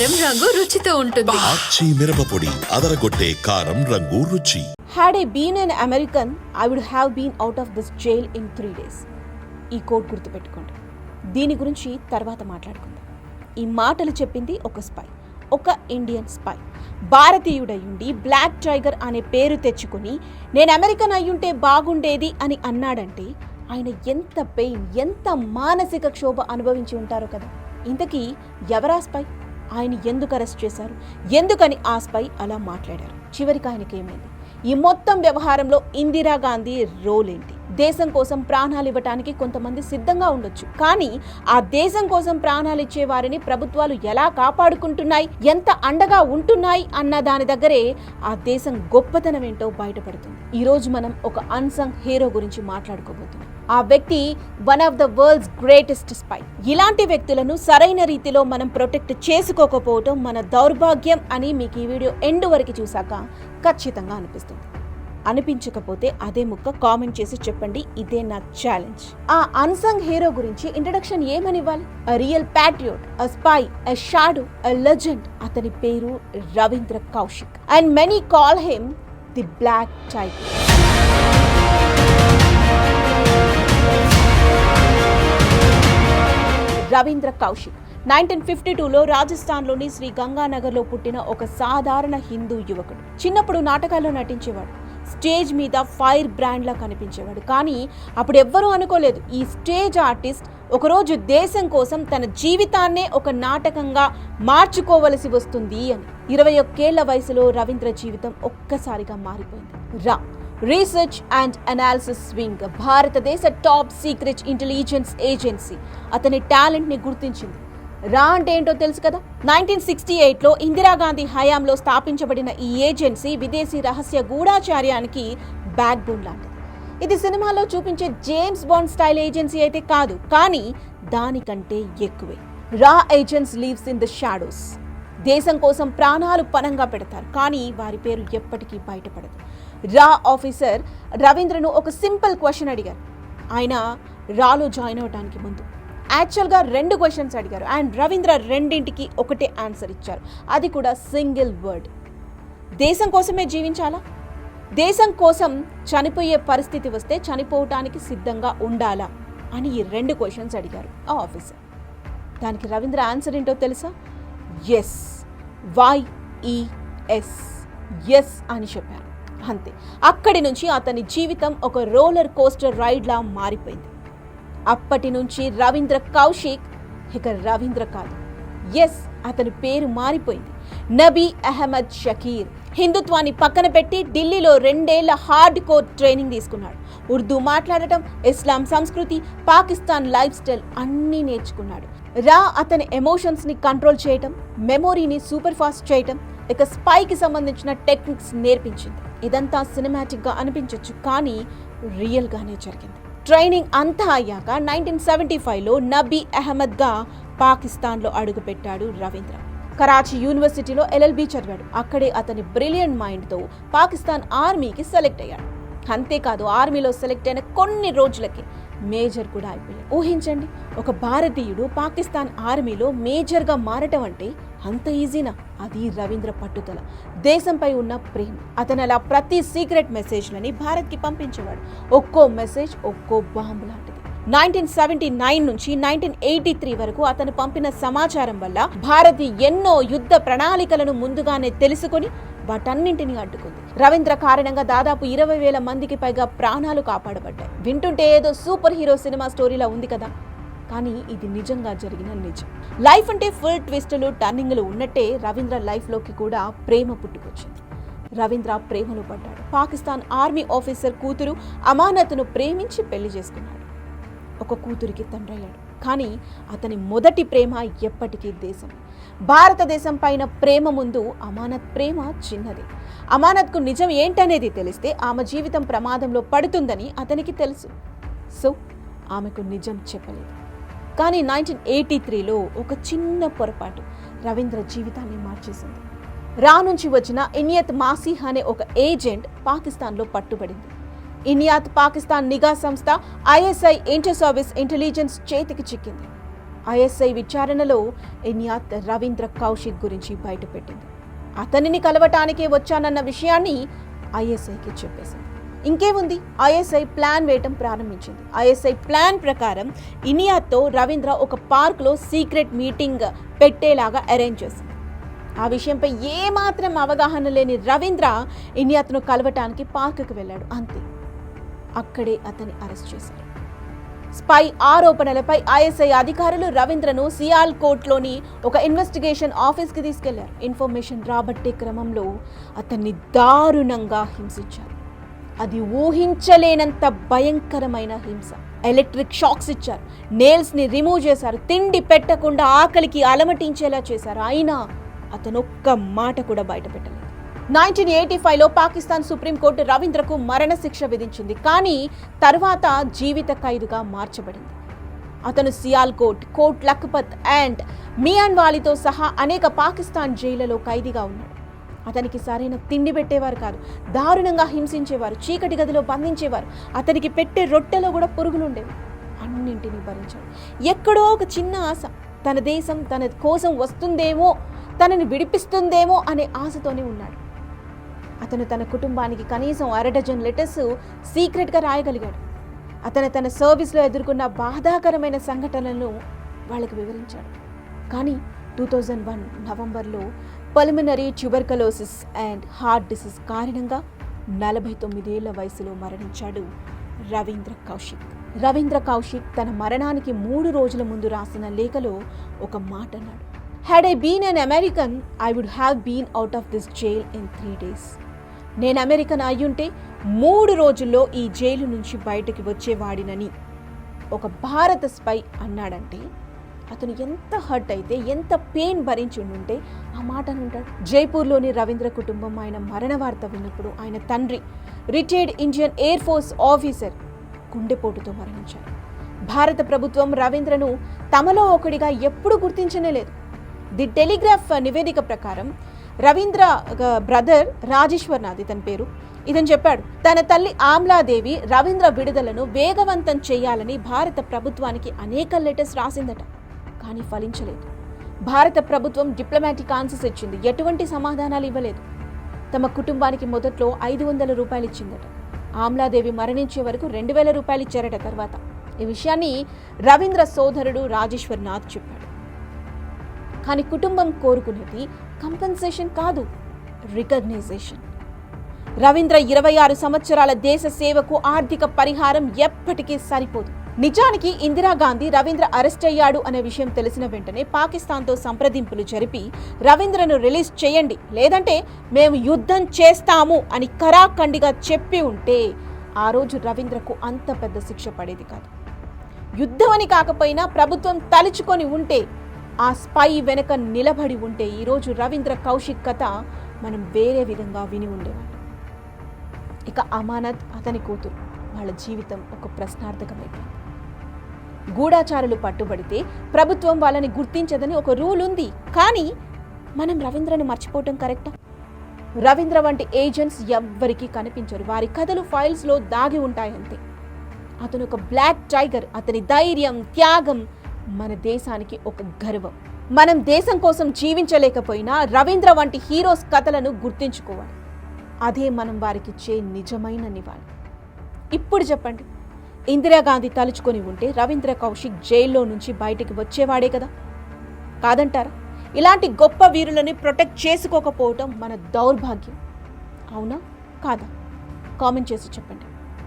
కారం రంగు రుచితో ఉంటుంది. ఆచి మిరపపొడి అదరగొట్టే కారం రంగు రుచి. Had I been an American, I would have been out of this jail in three days ఈ కోడ్ గుర్తుపెట్టుకోండి. దీని గురించి తర్వాత మాట్లాడుకుందాం. ఈ మాటలు చెప్పింది ఒక స్పై ఒక ఇండియన్ స్పై భారతీయుడయుండి బ్లాక్ టైగర్ అనే పేరు తెచ్చుకొని నేను అమెరికన్ అయ్యుంటే బాగుండేది అని అన్నాడంటే ఆయన ఎంత పెయిన్ ఎంత మానసిక క్షోభ అనుభవించి ఉంటారో కదా. ఇంతకీ ఎవరా స్పై ఆయన ఎందుకు అరెస్ట్ చేశారు? ఎందుకని ఆ స్పై అలా మాట్లాడారు? చివరికి ఆయనకి ఏమైంది? ఈ మొత్తం వ్యవహారంలో ఇందిరాగాంధీ రోల్ ఏంటి? దేశం కోసం ప్రాణాలు ఇవ్వటానికి కొంతమంది సిద్ధంగా ఉండొచ్చు. కానీ ఆ దేశం కోసం ప్రాణాలు ఇచ్చే వారిని ప్రభుత్వాలు ఎలా కాపాడుకుంటున్నాయి? ఎంత అండగా ఉంటున్నాయి? అన్న దాని దగ్గరే ఆ దేశం గొప్పతనం ఏంటో బయటపడుతుంది. ఈ రోజు మనం ఒక అన్సంగ్ హీరో గురించి మాట్లాడుకోబోతున్నాం. ఆ వ్యక్తి one of the world's greatest spy ఇలాంటి వ్యక్తులను సరైన రీతిలో మనం ప్రొటెక్ట్ చేసుకోకపోవటం మన దౌర్భాగ్యం అని మీకు ఈ వీడియో ఎండ్ వరకు చూశాక ఖచ్చితంగా అనిపిస్తుంది. అనిపించకపోతే అదే ముక్క కామెంట్ చేసి చెప్పండి ఇదే నా ఛాలెంజ్ ఆ అన్సంగ్ హీరో గురించి ఇంట్రడక్షన్ ఏమని ఇవ్వాలి a real patriot a spy a shadow a legend అతని పేరు Ravindra Kaushik. And many call him the Black Tiger Ravindra Kaushik. Nineteen fifty టూలో రాజస్థాన్లోని శ్రీ గంగానగర్లో పుట్టిన ఒక సాధారణ హిందూ యువకుడు. చిన్నప్పుడు నాటకాల్లో నటించేవాడు. స్టేజ్ మీద ఫైర్ బ్రాండ్లా కనిపించేవాడు. కానీ అప్పుడు ఎవ్వరూ అనుకోలేదు. ఈ స్టేజ్ ఆర్టిస్ట్ ఒకరోజు దేశం కోసం తన జీవితాన్నే ఒక నాటకంగా మార్చుకోవలసి వస్తుంది అని. ఇరవై ఒక్కేళ్ళ వయసులో రవీంద్ర జీవితం ఒక్కసారిగా మారిపోయింది. రా! రీసెర్చ్ అండ్ అనాలిసిస్ వింగ్ భారతదేశ టాప్ సీక్రెట్ ఇంటెలిజెన్స్ ఏజెన్సీ అతని టాలెంట్ని గుర్తించింది. రా అంటే ఏంటో తెలుసు కదా? నైన్టీన్ సిక్స్టీ ఎయిట్లో ఇందిరాగాంధీ హయాంలో స్థాపించబడిన ఈ ఏజెన్సీ విదేశీ రహస్య గూఢాచార్యానికి బ్యాక్ బోన్ లాంటిది. ఇది సినిమాలో చూపించే జేమ్స్ బాండ్ స్టైల్ ఏజెన్సీ అయితే కాదు కానీ దానికంటే ఎక్కువే. రా agents lives in the shadows దేశం కోసం ప్రాణాలు పనంగా పెడతారు కానీ వారి పేరు ఎప్పటికీ బయటపడదు. రా ఆఫీసర్ రవీంద్రను ఒక సింపుల్ క్వశ్చన్ అడిగారు. ఆయన రాలో జాయిన్ అవడానికి ముందు యాక్చువల్గా రెండు క్వశ్చన్స్ అడిగారు అండ్ రవీంద్ర రెండింటికి ఒకటే ఆన్సర్ ఇచ్చారు. అది కూడా సింగిల్ వర్డ్. దేశం కోసమే జీవించాలా? దేశం కోసం చనిపోయే పరిస్థితి వస్తే చనిపోవటానికి సిద్ధంగా ఉండాలా అని ఈ రెండు క్వశ్చన్స్ అడిగారు ఆ ఆఫీసర్. దానికి రవీంద్ర ఆన్సర్ ఏంటో తెలుసా? ఎస్. వైఈఎస్ ఎస్ అని చెప్పారు. అంతే. అక్కడి నుంచి అతని జీవితం ఒక రోలర్ కోస్టర్ రైడ్లా మారిపోయింది. అప్పటి నుంచి రవీంద్ర కౌశిక్ ఇక రవీంద్ర కాదు. ఎస్ అతని పేరు మారిపోయింది. నబీ అహ్మద్ షకీర్ హిందుత్వాన్ని పక్కన పెట్టి ఢిల్లీలో రెండేళ్ళ హార్డ్ కోర్ ట్రైనింగ్ తీసుకున్నాడు. ఉర్దూ మాట్లాడటం ఇస్లాం సంస్కృతి పాకిస్తాన్ లైఫ్ స్టైల్ అన్నీ నేర్చుకున్నాడు. రా అతని ఎమోషన్స్ని కంట్రోల్ చేయటం మెమొరీని సూపర్ ఫాస్ట్ చేయటం ఇక స్పైకి సంబంధించిన టెక్నిక్స్ నేర్పించింది. ఇదంతా సినిమాటిక్గా అనిపించవచ్చు కానీ రియల్గానే జరిగింది. ట్రైనింగ్ అంతా అయ్యాక నైన్టీన్ సెవెంటీ ఫైవ్లో నబీ అహ్మద్గా పాకిస్తాన్లో అడుగుపెట్టాడు రవీంద్ర. కరాచీ యూనివర్సిటీలో ఎల్ఎల్బి చదివాడు. అక్కడే అతని బ్రిలియంట్ మైండ్తో పాకిస్తాన్ ఆర్మీకి సెలెక్ట్ అయ్యాడు. అంతేకాదు ఆర్మీలో సెలెక్ట్ అయిన కొన్ని రోజులకి మేజర్ కూడా అయిపోయాడు ఊహించండి ఒక భారతీయుడు పాకిస్తాన్ ఆర్మీలో మేజర్గా మారటం అంటే అంత ఈజీనా? అది రవీంద్ర పట్టుదల. దేశంపై ఉన్న ప్రేమ. అతను అలా ప్రతి సీక్రెట్ మెసేజ్లని భారత్కి పంపించేవాడు. ఒక్కో మెసేజ్ ఒక్కో బాంబు లాంటిది. నైన్టీన్ సెవెంటీ నైన్ నుంచి నైన్టీన్ ఎయిటీ త్రీ వరకు అతను పంపిన సమాచారం వల్ల భారత్ ఎన్నో యుద్ధ ప్రణాళికలను ముందుగానే తెలుసుకొని వాటన్నింటినీ అడ్డుకుంది. రవీంద్ర కారణంగా దాదాపు ఇరవై వేల మందికి పైగా ప్రాణాలు కాపాడబడ్డాయి. వింటుంటే ఏదో సూపర్ హీరో సినిమా స్టోరీలా ఉంది కదా? కానీ ఇది నిజంగా జరిగిన నిజం. లైఫ్ అంటే ఫుల్ ట్విస్టులు టర్నింగ్లు ఉన్నట్టే రవీంద్ర లైఫ్లోకి కూడా ప్రేమ పుట్టుకొచ్చింది. రవీంద్ర ప్రేమలో పడ్డాడు. పాకిస్తాన్ ఆర్మీ ఆఫీసర్ కూతురు అమానత్ను ప్రేమించి పెళ్ళి చేసుకున్నాడు. ఒక కూతురికి తండ్రయ్యాడు. కానీ అతని మొదటి ప్రేమ ఎప్పటికీ దేశం. భారతదేశం పైన ప్రేమ ముందు అమానత్ ప్రేమ చిన్నది. అమానత్కు నిజం ఏంటనేది తెలిస్తే ఆమె జీవితం ప్రమాదంలో పడుతుందని అతనికి తెలుసు. సో ఆమెకు నిజం చెప్పలేదు. కానీ నైన్టీన్ ఎయిటీ త్రీలో ఒక చిన్న పొరపాటు రవీంద్ర జీవితాన్ని మార్చేసింది. రా నుంచి వచ్చిన ఇనియత్ మాసిహ్ అనే ఒక ఏజెంట్ పాకిస్తాన్లో పట్టుబడింది. ఇనియాత్ పాకిస్తాన్ నిఘా సంస్థ ఐఎస్ఐ ఇంటర్ సర్వీస్ ఇంటెలిజెన్స్ చేతికి చిక్కింది. ఐఎస్ఐ విచారణలో ఇనియాత్ రవీంద్ర కౌశిక్ గురించి బయటపెట్టింది. అతనిని కలవటానికే వచ్చానన్న విషయాన్ని ఐఎస్ఐకి చెప్పేసింది. ఇంకేముంది ఐఎస్ఐ ప్లాన్ వేయటం ప్రారంభించింది. ఐఎస్ఐ ప్లాన్ ప్రకారం ఇనియాతో రవీంద్ర ఒక పార్క్లో సీక్రెట్ మీటింగ్ పెట్టేలాగా అరేంజ్ చేసింది. ఆ విషయంపై ఏమాత్రం అవగాహన లేని రవీంద్ర ఇనియాత్ను కలవటానికి పార్కుకు వెళ్ళాడు. అంతే. అక్కడే అతన్ని అరెస్ట్ చేశారు. స్పై ఆరోపణలపై ఐఎస్ఐ అధికారులు రవీంద్రను సియాల్ కోర్టులోని ఒక ఇన్వెస్టిగేషన్ ఆఫీస్కి తీసుకెళ్ళారు. ఇన్ఫర్మేషన్ రాబట్టే క్రమంలో అతన్ని దారుణంగా హింసించారు. అది ఊహించలేనంత భయంకరమైన హింస. ఎలక్ట్రిక్ షాక్స్ ఇచ్చారు. నేల్స్ని రిమూవ్ చేశారు. తిండి పెట్టకుండా ఆకలికి అలమటించేలా చేశారు. అయినా అతను ఒక్క మాట కూడా బయట పెట్టలేదు నైన్టీన్ ఎయిటీ ఫైవ్లో పాకిస్తాన్ సుప్రీంకోర్టు రవీంద్రకు మరణశిక్ష విధించింది. కానీ తర్వాత జీవిత ఖైదుగా మార్చబడింది. అతను సియాల్కోట్ కోట్ లఖ్పత్ అండ్ మియాన్ వాలీతో సహా అనేక పాకిస్తాన్ జైళ్ళలో ఖైదీగా ఉన్నాడు. అతనికి సరైన తిండి పెట్టేవారు కాదు దారుణంగా హింసించేవారు చీకటి గదిలో బంధించేవారు అతనికి పెట్టే రొట్టెలో కూడా పురుగులు ఉండేవి అన్నింటినీ భరించాడు. ఎక్కడో ఒక చిన్న ఆశ తన దేశం తన కోసం వస్తుందేమో తనని విడిపిస్తుందేమో అనే ఆశతోనే ఉన్నాడు. అతను తన కుటుంబానికి కనీసం అరడజన్ లెటర్స్ సీక్రెట్గా రాయగలిగాడు. అతను తన సర్వీస్లో ఎదుర్కొన్న బాధాకరమైన సంఘటనలను వాళ్ళకి వివరించాడు. కానీ టూ థౌజండ్ వన్ నవంబర్లో pulmonary tuberculosis and heart disease కారణంగా నలభై తొమ్మిదేళ్ళ వయసులో మరణించాడు రవీంద్ర కౌశిక్. రవీంద్ర కౌశిక్ తన మరణానికి మూడు రోజుల ముందు రాసిన లేఖలో ఒక మాట అన్నాడు. Had I been an American I would have been out of this jail in three days నేను అమెరికన్ అయ్యుంటే మూడు రోజుల్లో ఈ జైలు నుంచి బయటకు వచ్చేవాడినని ఒక భారత స్పై అన్నాడంటే అతను ఎంత హర్ట్ అయితే ఎంత పెయిన్ భరించిండుంటే ఆ మాట అంటాడు జైపూర్లోని రవీంద్ర కుటుంబం ఆయన మరణ వార్త విన్నప్పుడు ఆయన తండ్రి retired Indian air force officer గుండెపోటుతో మరణించారు భారత ప్రభుత్వం రవీంద్రను తమలో ఒకడిగా ఎప్పుడూ గుర్తించనే లేదు. ది టెలిగ్రాఫ్ నివేదిక ప్రకారం రవీంద్ర బ్రదర్ రాజేశ్వర్నాథ్ ఇతని పేరు. ఇతను చెప్పాడు తన తల్లి ఆమ్లాదేవి రవీంద్ర విడుదలను వేగవంతం చేయాలని భారత ప్రభుత్వానికి అనేక లెటర్స్ రాసిందట కానీ ఫలించలేదు. భారత ప్రభుత్వం డిప్లొమాటిక్ ఆన్సర్స్ ఇచ్చింది ఎటువంటి సమాధానాలు ఇవ్వలేదు. తమ కుటుంబానికి మొదట్లో ఐదు వందల రూపాయలు ఇచ్చిందట. ఆమ్లాదేవి మరణించే వరకు రెండు వేల రూపాయలు ఇచ్చారట తర్వాత. ఈ విషయాన్ని రవీంద్ర సోదరుడు రాజేశ్వర్ నాథ్ చెప్పాడు. కానీ కుటుంబం కోరుకునేది కంపెన్సేషన్ కాదు రికగ్నైజేషన్ రవీంద్ర ఇరవై ఆరు సంవత్సరాల దేశ సేవకు ఆర్థిక పరిహారం ఎప్పటికీ సరిపోదు. నిజానికి ఇందిరాగాంధీ రవీంద్ర అరెస్ట్ అయ్యాడు అనే విషయం తెలిసిన వెంటనే పాకిస్తాన్తో సంప్రదింపులు జరిపి రవీంద్రను రిలీజ్ చేయండి లేదంటే మేము యుద్ధం చేస్తాము అని కరాఖండిగా చెప్పి ఉంటే ఆ రోజు రవీంద్రకు అంత పెద్ద శిక్ష పడేది కాదు. యుద్ధమని కాకపోయినా ప్రభుత్వం తలుచుకొని ఉంటే ఆ స్పై వెనక నిలబడి ఉంటే ఈరోజు రవీంద్ర కౌశిక్ కథ మనం వేరే విధంగా విని ఉండేవాళ్ళం. ఇక అమానత్ అతని కూతురు వాళ్ళ జీవితం ఒక ప్రశ్నార్థకమైపోయింది. గూఢాచారులు పట్టుబడితే ప్రభుత్వం వాళ్ళని గుర్తించదని ఒక రూల్ ఉంది. కానీ మనం రవీంద్రని మర్చిపోవటం కరెక్టా? రవీంద్ర వంటి ఏజెంట్స్ ఎవ్వరికీ కనిపించరు. వారి కథలు ఫైల్స్లో దాగి ఉంటాయంతే. అతను ఒక బ్లాక్ టైగర్ అతని ధైర్యం త్యాగం మన దేశానికి ఒక గర్వం. మనం దేశం కోసం జీవించలేకపోయినా రవీంద్ర వంటి హీరోస్ కథలను గుర్తించుకోవాలి. అదే మనం వారికిచ్చే నిజమైన నివాళి. ఇప్పుడు చెప్పండి. ఇందిరాగాంధీ తలుచుకొని ఉంటే రవీంద్ర కౌశిక్ జైల్లో నుంచి బయటికి వచ్చేవాడే కదా? కాదంటారా? ఇలాంటి గొప్ప వీరులని ప్రొటెక్ట్ చేసుకోకపోవటం మన దౌర్భాగ్యం. అవునా? కాదా? కామెంట్ చేసి చెప్పండి.